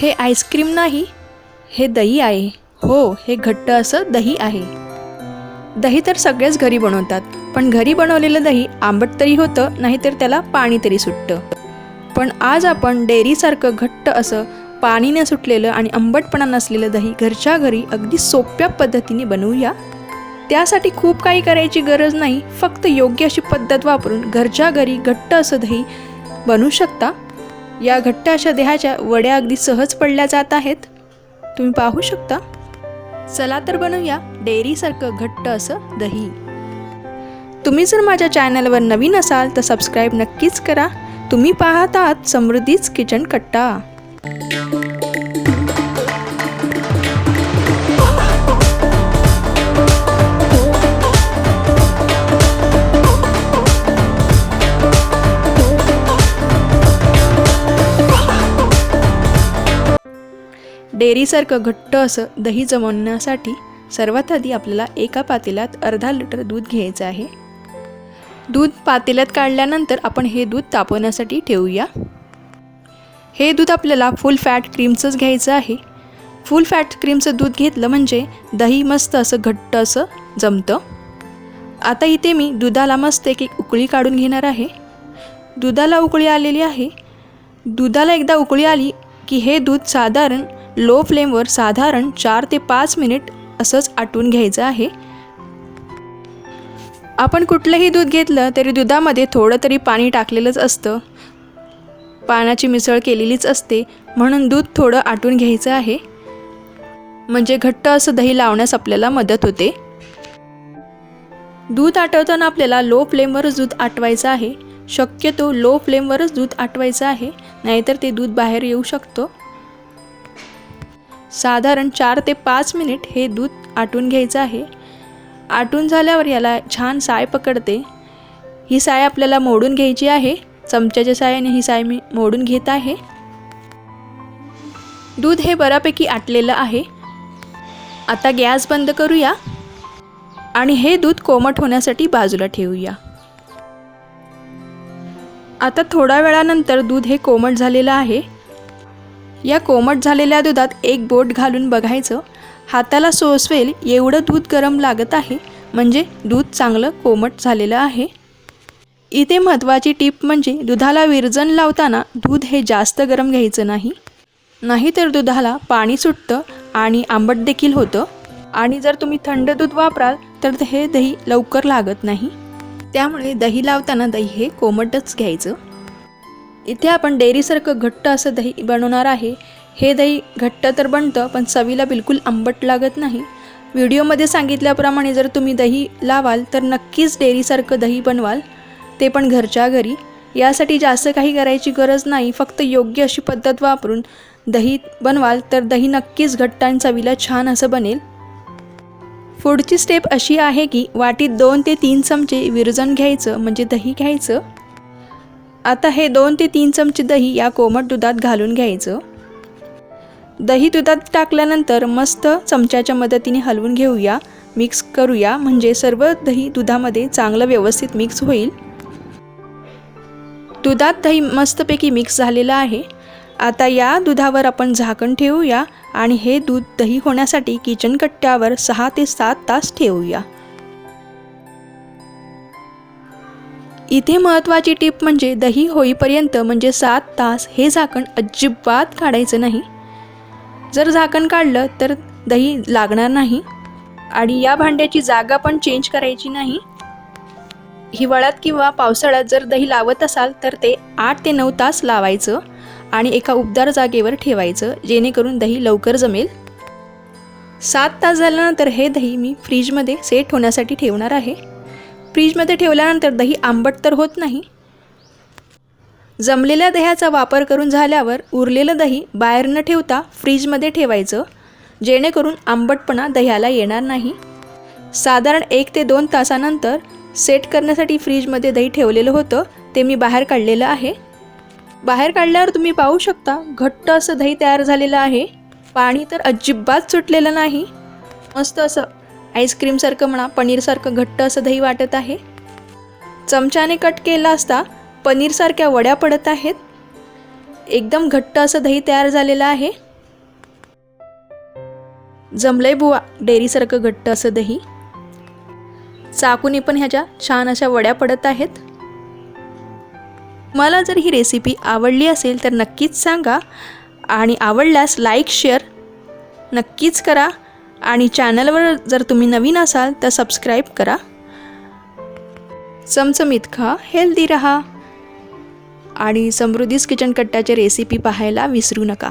हे आईस्क्रीम नाही हे दही आहे. हो हे घट्ट असं दही आहे. दही तर सगळेच घरी बनवतात पण घरी बनवलेलं दही आंबट तरी होतं नाहीतर त्याला पाणी तरी सुटतं. पण आज आपण डेअरीसारखं घट्ट असं पाणी न सुटलेलं आणि आंबटपणा नसलेलं दही घरच्या घरी अगदी सोप्या पद्धतीने बनवूया. त्यासाठी खूप काही करायची गरज नाही फक्त योग्य अशी पद्धत वापरून घरच्या घरी घट्ट असं दही बनवू शकता. या घट्ट अशा देहाच्या वड्या अगदी सहज पडल्या जात आहेत. तुम्ही पाहू शकता. चला तर बनवूया डेअरीसारखं घट्ट असं दही. तुम्ही जर माझ्या चॅनलवर नवीन असाल तर सबस्क्राईब नक्कीच करा. तुम्ही पाहत आहात समृद्धीच किचन कट्टा. डेअरीसारखं घट्ट असं दही जमवण्यासाठी सर्वात आधी आपल्याला एका पातेल्यात अर्धा लिटर दूध घ्यायचं आहे. दूध पातेल्यात काढल्यानंतर आपण हे दूध तापवण्यासाठी ठेवूया. हे दूध आपल्याला फुल फॅट क्रीमचंच घ्यायचं आहे. फुल फॅट क्रीमचं दूध घेतलं म्हणजे दही मस्त असं घट्ट असं जमतं. आता इथे मी दुधाला मस्त एक एक उकळी काढून घेणार आहे. दुधाला उकळी आलेली आहे. दुधाला एकदा उकळी आली की हे दूध साधारण लो फ्लेमवर साधारण चार ते पाच मिनिट असंच आटून घ्यायचं आहे. आपण कुठलंही दूध घेतलं तरी दुधामध्ये थोडं तरी पाणी टाकलेलंच असतं. पाण्याची मिसळ केलेलीच असते म्हणून दूध थोडं आटून घ्यायचं आहे. म्हणजे घट्ट असं दही लावण्यास आपल्याला मदत होते. दूध आटवताना आपल्याला लो फ्लेमवरच दूध आटवायचं आहे. शक्यतो लो फ्लेमवरच दूध आटवायचं आहे नाहीतर ते दूध बाहेर येऊ शकतो. साधारण चार ते पाच मिनिट हे दूध आटून घ्यायचं आहे. आटून झाल्यावर याला छान साय पकडते. ही साय आपल्याला मोडून घ्यायची आहे. चमच्याच्या सायाने ही साय मी मोडून घेत आहे. दूध हे बऱ्यापैकी आटलेलं आहे. आता गॅस बंद करूया आणि हे दूध कोमट होण्यासाठी बाजूला ठेवूया. आता थोड्या वेळानंतर दूध हे कोमट झालेलं आहे. या कोमट झालेल्या दुधात एक बोट घालून बघायचं. हाताला सोसवेल एवढं दूध गरम लागत आहे म्हणजे दूध चांगलं कोमट झालेलं आहे. इथे महत्त्वाची टीप म्हणजे दुधाला विरजन लावताना दूध हे जास्त गरम घ्यायचं नाही. नाहीतर दुधाला पाणी सुटतं आणि आंबट देखील होतं. आणि जर तुम्ही थंड दूध वापराल तर हे दही लवकर लागत नाही. त्यामुळे दही लावताना दही हे कोमटच घ्यायचं. इथे आपण डेअरीसारखं घट्ट असं दही बनवणार आहे. हे दही घट्ट तर बनतं पण चवीला बिलकुल आंबट लागत नाही. व्हिडिओमध्ये सांगितल्याप्रमाणे जर तुम्ही दही लावाल तर नक्कीच डेअरीसारखं दही बनवाल. ते पण घरच्या घरी. यासाठी जास्त काही करायची गरज नाही फक्त योग्य अशी पद्धत वापरून दही बनवाल तर दही नक्कीच घट्ट आणि चवीला छान असं बनेल. पुढची स्टेप अशी आहे की वाटीत दोन ते तीन चमचे विरजन घ्यायचं म्हणजे दही घ्यायचं. आता हे दोन ते तीन चमचे दही या कोमट दुधात घालून घ्यायचं. दही दुधात टाकल्यानंतर मस्त चमच्याच्या मदतीने हलवून घेऊया मिक्स करूया म्हणजे सर्व दही दुधामध्ये चांगलं व्यवस्थित मिक्स होईल. दुधात दही मस्तपैकी मिक्स झालेलं आहे. आता या दुधावर आपण झाकण ठेवूया आणि हे दूध दही होण्यासाठी किचन कट्ट्यावर सहा ते सात तास ठेवूया. इथे महत्त्वाची टीप म्हणजे दही होईपर्यंत म्हणजे सात तास हे झाकण अजिबात काढायचं नाही. जर झाकण काढलं तर दही लागणार नाही आणि या भांड्याची जागा पण चेंज करायची नाही. हिवाळ्यात किंवा पावसाळ्यात जर दही लावत असाल तर ते आठ ते नऊ तास लावायचं आणि एका उबदार जागेवर ठेवायचं जेणेकरून दही लवकर जमेल. सात तास झाल्यानंतर हे दही मी फ्रीजमध्ये सेट होण्यासाठी ठेवणार आहे. फ्रीजमध्ये ठेवल्यानंतर दही आंबट तर होत नाही? जमलेल्या दह्याचा वापर करून झाल्यावर उरलेलं दही बाहेर न ठेवता फ्रीजमध्ये ठेवायचं जेणेकरून आंबटपणा दह्याला येणार नाही. साधारण एक ते दोन तासानंतर सेट करण्यासाठी फ्रीजमध्ये दही ठेवलेलं होतं ते मी बाहेर काढलेलं आहे. बाहेर काढल्यावर तुम्ही पाहू शकता घट्ट असं दही तयार झालेलं आहे. पाणी तर अजिबात सुटलेलं नाही. मस्त असं आईस्क्रीमसारखं म्हणा पनीरसारखं घट्ट असं दही वाटत आहे. चमच्याने कट केला असता पनीरसारख्या वड्या पडत आहेत. एकदम घट्ट असं दही तयार झालेलं आहे. जमलंय बुवा डेअरीसारखं घट्ट असं दही. चाकूनी पण ह्याच्या छान अशा वड्या पडत आहेत. मला जर ही रेसिपी आवडली असेल तर नक्कीच सांगा आणि आवडल्यास लाईक शेअर नक्कीच करा. आणि चॅनलवर जर तुम्ही नवीन असाल तर सबस्क्राईब करा. चमचमीत खा हेल्दी रहा. आणि समृद्धीस किचन कट्टाचे रेसिपी पाहायला विसरू नका.